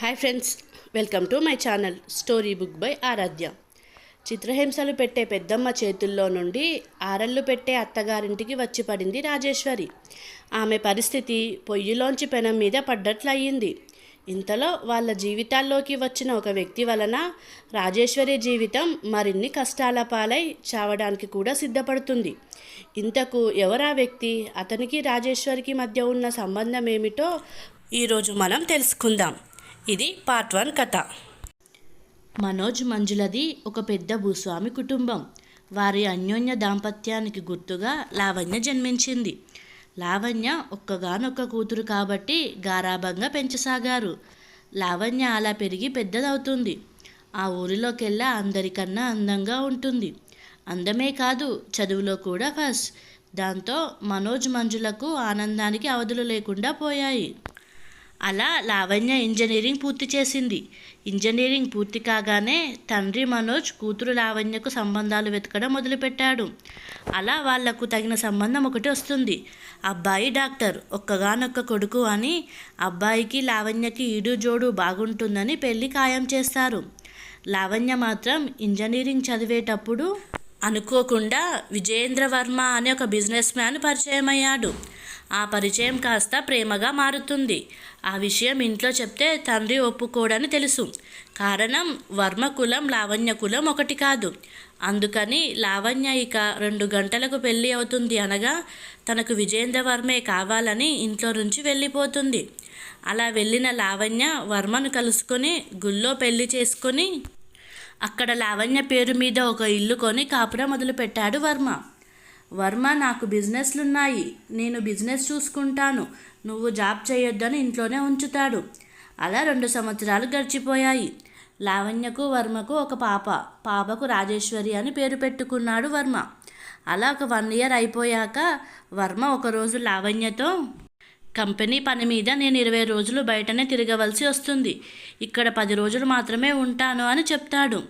Hi friends welcome to my channel story book by Aradhya చిత్రహింసలు పెట్టే పెద్దమ్మ చేతుల్లో నుండి ఆరళ్ళు పెట్టే అత్తగారింటికి వచ్చి పడింది రాజేశ్వరి. ఆమె పరిస్థితి పొయ్యిలోంచి పెనం మీద పడ్డట్లయింది. ఇంతలో వాళ్ళ జీవితాల్లోకి వచ్చిన ఒక వ్యక్తి వలన రాజేశ్వరి జీవితం మరిన్ని కష్టాల పాలై చావడానికి కూడా సిద్ధపడుతుంది. ఇంతకు ఎవరా వ్యక్తి? అతనికి రాజేశ్వరికి మధ్య ఉన్న సంబంధం ఏమిటో ఈరోజు మనం తెలుసుకుందాం. ఇది పార్ట్ వన్ కథ. మనోజ్ మంజులది ఒక పెద్ద భూస్వామి కుటుంబం. వారి అన్యోన్య దాంపత్యానికి గుర్తుగా లావణ్య జన్మించింది. లావణ్య ఒక్కగానొక్క కూతురు కాబట్టి గారాభంగా పెంచసాగారు. లావణ్య అలా పెరిగి పెద్దదవుతుంది. ఆ ఊరిలోకెల్లా అందరికన్నా అందంగా ఉంటుంది. అందమే కాదు చదువులో కూడా ఫస్ట్. దాంతో మనోజ్ మంజులకు ఆనందానికి అవధులు లేకుండా పోయాయి. అలా లావణ్య ఇంజనీరింగ్ పూర్తి చేసింది. ఇంజనీరింగ్ పూర్తి కాగానే తండ్రి మనోజ్ కూతురు లావణ్యకు సంబంధాలు వెతకడం మొదలుపెట్టాడు. అలా వాళ్ళకు తగిన సంబంధం ఒకటి వస్తుంది. అబ్బాయి డాక్టర్ ఒక్కగానొక్క కొడుకు అని అబ్బాయికి లావణ్యకి ఈడు జోడు బాగుంటుందని పెళ్ళి ఖాయం చేస్తారు. లావణ్య మాత్రం ఇంజనీరింగ్ చదివేటప్పుడు అనుకోకుండా విజయేంద్ర వర్మ అనే ఒక బిజినెస్ మ్యాన్ పరిచయం అయ్యాడు ఆ పరిచయం కాస్త ప్రేమగా మారుతుంది. ఆ విషయం ఇంట్లో చెప్తే తండ్రి ఒప్పుకోడని తెలుసు. కారణం వర్మ కులం లావణ్య కులం ఒకటి కాదు. అందుకని లావణ్య ఇక రెండు గంటలకు పెళ్ళి అవుతుంది అనగా తనకు విజేంద్ర వర్మే కావాలని ఇంట్లో నుంచి వెళ్ళిపోతుంది. అలా వెళ్ళిన లావణ్య వర్మను కలుసుకొని గుళ్ళో పెళ్ళి చేసుకొని అక్కడ లావణ్య పేరు మీద ఒక ఇల్లు కొని కాపురం మొదలుపెట్టాడు వర్మ. వర్మ నాకు బిజినెస్లున్నాయి. నేను బిజినెస్ చూసుకుంటాను. నువ్వు జాబ్ చేయొద్దని ఇంట్లోనే ఉంచుతాడు. అలా రెండు సంవత్సరాలు గడిచిపోయాయి. లావణ్యకు వర్మకు ఒక పాప. పాపకు రాజేశ్వరి అని పేరు పెట్టుకున్నాడు వర్మ. అలా ఒక వన్ ఇయర్ అయిపోయాక వర్మ ఒకరోజు లావణ్యతో కంపెనీ పని మీద నేను ఇరవై రోజులు బయటనే తిరగవలసి వస్తుంది. ఇక్కడ పది రోజులు మాత్రమే ఉంటాను అని చెప్తాడు.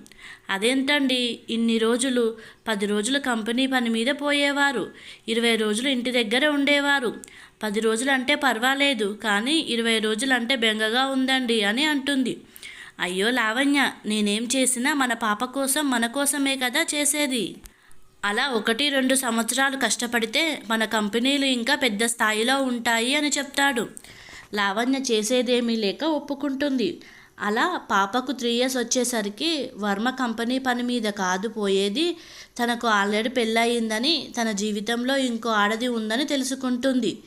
అదేంటండి? ఇన్ని రోజులు పది రోజులు కంపెనీ పని మీద పోయేవారు. ఇరవై రోజులు ఇంటి దగ్గర ఉండేవారు. పది రోజులు అంటే పర్వాలేదు కానీ ఇరవై రోజులు అంటే బెంగగా ఉందండి అని అంటుంది. అయ్యో లావణ్య నేనేం చేసినా మన పాప కోసం మన కోసమే కదా చేసేది. అలా ఒకటి రెండు సంవత్సరాలు కష్టపడితే మన కంపెనీలు ఇంకా పెద్ద స్థాయిలో ఉంటాయి అని చెప్తాడు. లావణ్య చేసేదేమీ లేక ఒప్పుకుంటుంది. అలా పాపకు త్రీ ఇయర్స్ వచ్చేసరికి వర్మ కంపెనీ పని మీద కాదు పోయేది. తనకు ఆల్రెడీ పెళ్ళయిందని తన జీవితంలో ఇంకో ఆడది ఉందని తెలుసుకుంటుంది.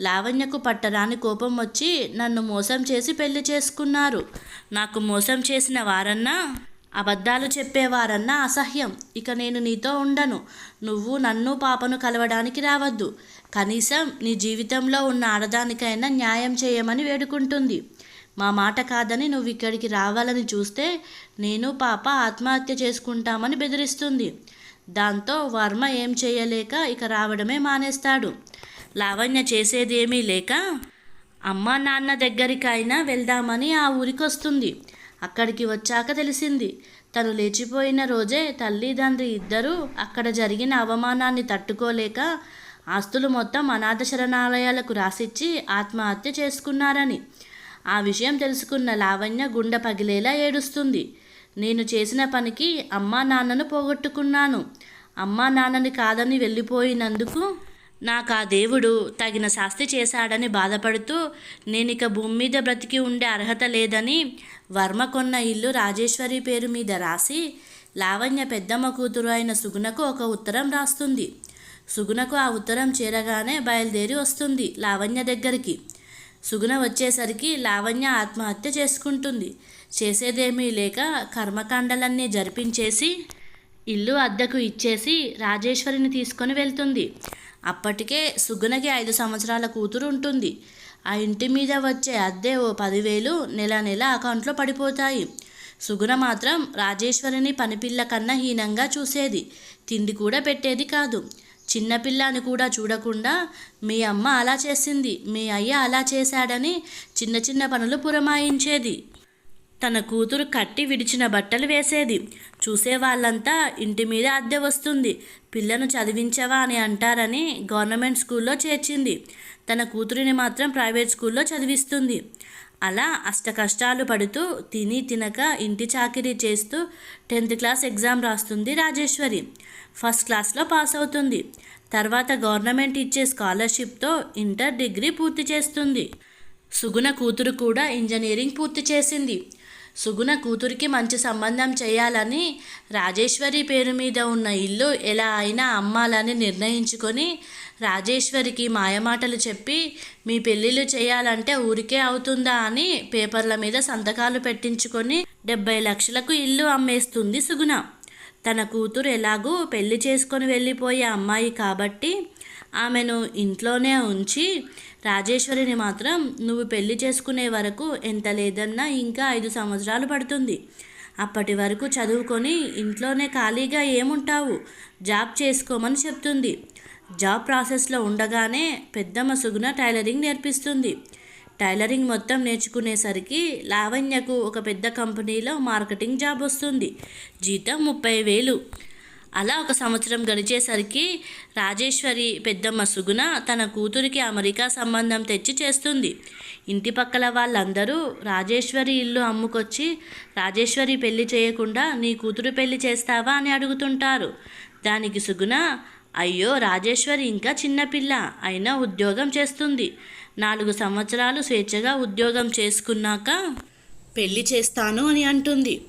లావణ్యకు పట్టరాని కోపం వచ్చి నన్ను మోసం చేసి పెళ్ళి చేసుకున్నారు. నాకు మోసం చేసిన వారన్నా అబద్ధాలు చెప్పేవారన్నా అసహ్యం. ఇక నేను నీతో ఉండను. నువ్వు నన్ను పాపను కలవడానికి రావద్దు. కనీసం నీ జీవితంలో ఉన్న ఆడదానికైనా న్యాయం చేయమని వేడుకుంటుంది. మా మాట కాదని నువ్వు ఇక్కడికి రావాలని చూస్తే నేను పాప ఆత్మహత్య చేసుకుంటామని బెదిరిస్తుంది. దాంతో వర్మ ఏం చేయలేక ఇక రావడమే మానేస్తాడు. లావణ్య చేసేదేమీ లేక అమ్మ నాన్న దగ్గరికైనా వెళ్దామని ఆ ఊరికొస్తుంది. అక్కడికి వచ్చాక తెలిసింది. తను లేచిపోయిన రోజే తల్లిదండ్రి ఇద్దరూ అక్కడ జరిగిన అవమానాన్ని తట్టుకోలేక ఆస్తులు మొత్తం అనాథ శరణాలయాలకు రాసిచ్చి ఆత్మహత్య చేసుకున్నారని. ఆ విషయం తెలుసుకున్న లావణ్య గుండె పగిలేలా ఏడుస్తుంది. నేను చేసిన పనికి అమ్మా నాన్నను పోగొట్టుకున్నాను. అమ్మా నాన్నని కాదని వెళ్ళిపోయినందుకు నాకు ఆ దేవుడు తగిన శాస్తి చేశాడని బాధపడుతూ నేను ఇక భూమి మీద బ్రతికి ఉండే అర్హత లేదని వర్మ కొన్న ఇల్లు రాజేశ్వరి పేరు మీద రాసి లావణ్య పెద్దమ్మ కూతురు అయిన సుగుణకు ఒక ఉత్తరం రాస్తుంది. సుగుణకు ఆ ఉత్తరం చేరగానే బయలుదేరి వస్తుంది లావణ్య దగ్గరికి. సుగుణ వచ్చేసరికి లావణ్య ఆత్మహత్య చేసుకుంటుంది. చేసేదేమీ లేక కర్మకాండలన్నీ జరిపించేసి ఇల్లు అద్దెకు ఇచ్చేసి రాజేశ్వరిని తీసుకొని వెళ్తుంది. అప్పటికే సుగుణకి ఐదు సంవత్సరాల కూతురు ఉంటుంది. ఆ ఇంటి మీద వచ్చే అద్దె ఓ పదివేలు నెల నెల అకౌంట్లో పడిపోతాయి. సుగుణ మాత్రం రాజేశ్వరిని పనిపిల్ల కన్నా హీనంగా చూసేది. తిండి కూడా పెట్టేది కాదు. చిన్నపిల్ల అని కూడా చూడకుండా మీ అమ్మ అలా చేసింది మీ అయ్య అలా చేశాడని చిన్న చిన్న పనులు పురమాయించేది. తన కూతురు కట్టి విడిచిన బట్టలు వేసేది. చూసే వాళ్ళంతా ఇంటి మీద అద్దె వస్తుంది. పిల్లను చదివించవా అని అంటారని గవర్నమెంట్ స్కూల్లో చేర్చింది. తన కూతురిని మాత్రం ప్రైవేట్ స్కూల్లో చదివిస్తుంది. అలా అష్టకష్టాలు పడుతూ తిని తినక ఇంటి చాకిరీ చేస్తూ టెన్త్ క్లాస్ ఎగ్జామ్ రాస్తుంది రాజేశ్వరి. ఫస్ట్ క్లాస్లో పాస్ అవుతుంది. తర్వాత గవర్నమెంట్ ఇచ్చే స్కాలర్షిప్తో ఇంటర్ డిగ్రీ పూర్తి చేస్తుంది. సుగుణ కూతురు కూడా ఇంజనీరింగ్ పూర్తి చేసింది. సుగుణ కూతురికి మంచి సంబంధం చేయాలని రాజేశ్వరి పేరు మీద ఉన్న ఇల్లు ఎలా అయినా అమ్మాలని నిర్ణయించుకొని రాజేశ్వరికి మాయమాటలు చెప్పి మీ పెళ్ళిళ్ళు చేయాలంటే ఊరికే అవుతుందా? అని పేపర్ల మీద సంతకాలు పెట్టించుకొని డెబ్బై లక్షలకు ఇల్లు అమ్మేస్తుంది సుగుణ. తన కూతురు ఎలాగూ పెళ్ళి చేసుకొని వెళ్ళిపోయే అమ్మాయి కాబట్టి ఆమెను ఇంట్లోనే ఉంచి రాజేశ్వరిని మాత్రం నువ్వు పెళ్ళి చేసుకునే వరకు ఎంత లేదన్నా ఇంకా ఐదు సంవత్సరాలు పడుతుంది. అప్పటి వరకు చదువుకొని ఇంట్లోనే ఖాళీగా ఏముంటావు? జాబ్ చేసుకోమని చెప్తుంది. జాబ్ ప్రాసెస్లో ఉండగానే పెద్దమ్మ సుగుణ టైలరింగ్ నేర్పిస్తుంది. టైలరింగ్ మొత్తం నేర్చుకునేసరికి లావణ్యకు ఒక పెద్ద కంపెనీలో మార్కెటింగ్ జాబ్ వస్తుంది. జీతం ముప్పై వేలు. అలా ఒక సంవత్సరం గడిచేసరికి రాజేశ్వరి పెద్దమ్మ సుగుణ తన కూతురికి అమెరికా సంబంధం తెచ్చి చేస్తుంది. ఇంటి పక్కల వాళ్ళందరూ రాజేశ్వరి ఇల్లు అమ్ముకొచ్చి రాజేశ్వరి పెళ్ళి చేయకుండా నీ కూతురు పెళ్ళి చేస్తావా? అని అడుగుతుంటారు. దానికి సుగుణ అయ్యో రాజేశ్వరి ఇంకా చిన్నపిల్ల అయినా ఉద్యోగం చేస్తుంది. నాలుగు సంవత్సరాలు స్వేచ్ఛగా ఉద్యోగం చేసుకున్నాక పెళ్ళి చేస్తాను అని అంటుంది.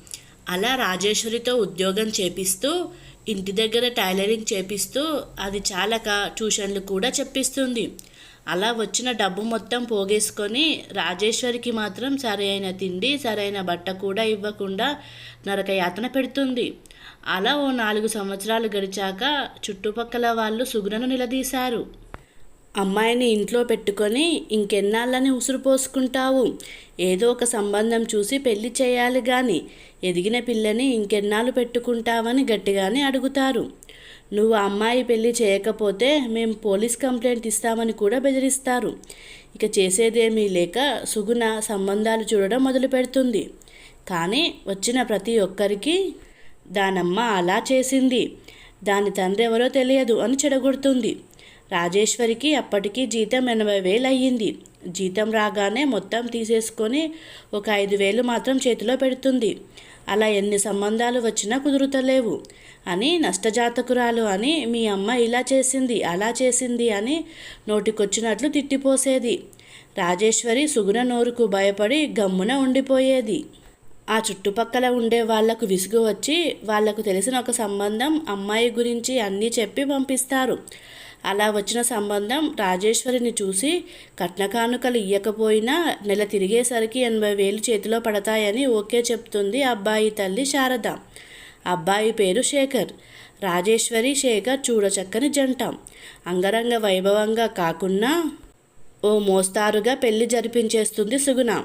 అలా రాజేశ్వరితో ఉద్యోగం చేపిస్తూ ఇంటి దగ్గర టైలరింగ్ చేపిస్తూ అది చాలక ట్యూషన్లు కూడా చెప్పిస్తుంది. అలా వచ్చిన డబ్బు మొత్తం పోగేసుకొని రాజేశ్వరికి మాత్రం సరైన తిండి సరైన బట్ట కూడా ఇవ్వకుండా నరకయాతన పెడుతుంది. అలా ఓ నాలుగు సంవత్సరాలు గడిచాక చుట్టుపక్కల వాళ్ళు సుగుణను నిలదీశారు. అమ్మాయిని ఇంట్లో పెట్టుకొని ఇంకెన్నాళ్ళని ఉసురు పోసుకుంటావు? ఏదో ఒక సంబంధం చూసి పెళ్ళి చేయాలి కానీ ఎదిగిన పిల్లని ఇంకెన్నాళ్ళు పెట్టుకుంటావని గట్టిగానే అడుగుతారు. నువ్వు అమ్మాయి పెళ్ళి చేయకపోతే మేము పోలీస్ కంప్లైంట్ ఇస్తామని కూడా బెదిరిస్తారు. ఇక చేసేదేమీ లేక సుగుణ సంబంధాలు చూడడం మొదలు పెడుతుంది. కానీ వచ్చిన ప్రతి ఒక్కరికి దానమ్మ అలా చేసింది. దాని తండ్రి ఎవరో తెలియదు అని చెడగొడుతుంది. రాజేశ్వరికి అప్పటికి జీతం ఎనభై వేలు అయ్యింది. జీతం రాగానే మొత్తం తీసేసుకొని ఒక ఐదు వేలు మాత్రం చేతిలో పెడుతుంది. అలా ఎన్ని సంబంధాలు వచ్చినా కుదురుతలేవు. అని నష్టజాతకురాలు అని మీ అమ్మ ఇలా చేసింది అలా చేసింది అని నోటికొచ్చినట్లు తిట్టిపోసేది. రాజేశ్వరి సుగుణ నోరుకు భయపడి గమ్మున ఉండిపోయేది. ఆ చుట్టుపక్కల ఉండే వాళ్ళకు విసుగు వచ్చి వాళ్ళకు తెలిసిన ఒక సంబంధం అమ్మాయి గురించి అన్నీ చెప్పి పంపిస్తారు. అలా వచ్చిన సంబంధం రాజేశ్వరిని చూసి కట్న కానుకలు ఇయ్యకపోయినా నెల తిరిగేసరికి ఎనభై వేలు చేతిలో పడతాయని ఓకే చెప్తుంది అబ్బాయి తల్లి శారద. అబ్బాయి పేరు శేఖర్. రాజేశ్వరి శేఖర్ చూడచక్కని జంట. అంగరంగ వైభవంగా కాకుండా ఓ మోస్తారుగా పెళ్ళి జరిపించేస్తుంది సుగుణ.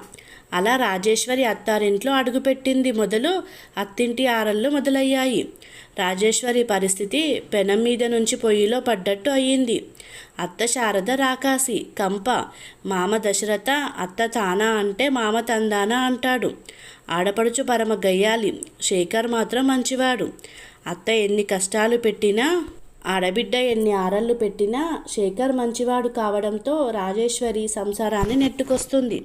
అలా రాజేశ్వరి అత్తారింట్లో అడుగుపెట్టింది మొదలు అత్తింటి ఆరళ్ళు మొదలయ్యాయి. రాజేశ్వరి పరిస్థితి పెనం మీద నుంచి పొయ్యిలో పడ్డట్టు అయ్యింది. అత్త శారద రాకాసి కంప మామ దశరథ అత్త తానా అంటే మామ తందానా అంటాడు. ఆడపడుచు పరమ గయ్యాలి శేఖర్ మాత్రం మంచివాడు. అత్త ఎన్ని కష్టాలు పెట్టినా ఆడబిడ్డ ఎన్ని ఆరళ్ళు పెట్టినా శేఖర్ మంచివాడు కావడంతో రాజేశ్వరి సంసారాన్ని నెట్టుకొస్తుంది.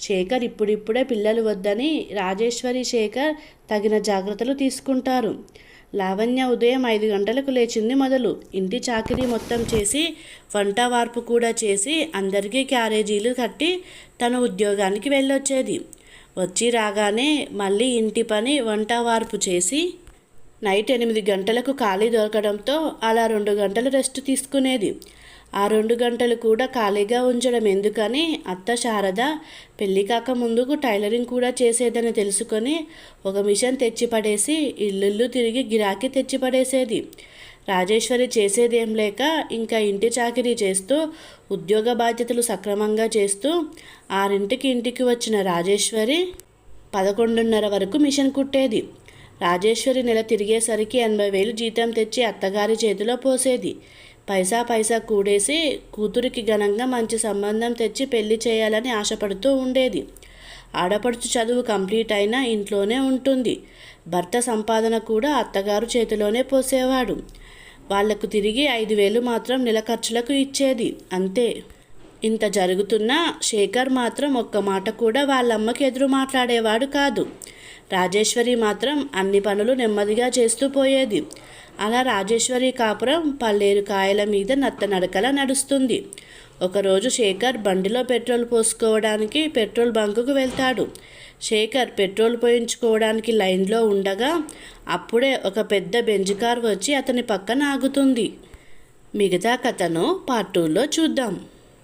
శేఖర్ ఇప్పుడిప్పుడే పిల్లలు వద్దని రాజేశ్వరి శేఖర్ తగిన జాగ్రత్తలు తీసుకుంటారు. లావణ్య ఉదయం ఐదు గంటలకు లేచింది మొదలు. ఇంటి చాకిరీ మొత్తం చేసి వంట వార్పు కూడా చేసి అందరికీ క్యారేజీలు కట్టి తన ఉద్యోగానికి వెళ్ళొచ్చేది. వచ్చి రాగానే మళ్ళీ ఇంటి పని వంట వార్పు చేసి నైట్ ఎనిమిది గంటలకు ఖాళీ దొరకడంతో అలా రెండు గంటలు రెస్ట్ తీసుకునేది. ఆ రెండు గంటలు కూడా ఖాళీగా ఉంచడం ఎందుకని అత్త శారద పెళ్ళి కాక ముందుకు టైలరింగ్ కూడా చేసేదని తెలుసుకొని ఒక మిషన్ తెచ్చిపడేసి ఇల్లుళ్ళు తిరిగి గిరాకీ తెచ్చిపడేసేది. రాజేశ్వరి చేసేదేం లేక ఇంకా ఇంటి చాకిరీ చేస్తూ ఉద్యోగ బాధ్యతలు సక్రమంగా చేస్తూ ఆరింటికి ఇంటికి వచ్చిన రాజేశ్వరి పదకొండున్నర వరకు మిషన్ కుట్టేది. రాజేశ్వరి నెల తిరిగేసరికి ఎనభై వేలు జీతం తెచ్చి అత్తగారి చేతిలో పోసేది. పైసా పైసా కూడేసి కూతురికి ఘనంగా మంచి సంబంధం తెచ్చి పెళ్ళి చేయాలని ఆశపడుతూ ఉండేది. ఆడపడుచు చదువు కంప్లీట్ అయినా ఇంట్లోనే ఉంటుంది. భర్త సంపాదన కూడా అత్తగారు చేతిలోనే పోసేవాడు. వాళ్ళకు తిరిగి ఐదు వేలు మాత్రం నెల ఖర్చులకు ఇచ్చేది. అంతే. ఇంత జరుగుతున్నా శేఖర్ మాత్రం ఒక్క మాట కూడా వాళ్ళమ్మకి ఎదురు మాట్లాడేవాడు కాదు. రాజేశ్వరి మాత్రం అన్ని పనులు నెమ్మదిగా చేస్తూ పోయేది. అలా రాజేశ్వరి కాపురం పల్లేరు కాయల మీద నత్తనడకలా నడుస్తుంది. ఒకరోజు శేఖర్ బండిలో పెట్రోల్ పోసుకోవడానికి పెట్రోల్ బంకుకు వెళ్తాడు. శేఖర్ పెట్రోల్ పోయించుకోవడానికి లైన్లో ఉండగా అప్పుడే ఒక పెద్ద బెంజ్ కార్ వచ్చి అతని పక్కన ఆగుతుంది. మిగతా కథను పార్ట్ టూలో చూద్దాం.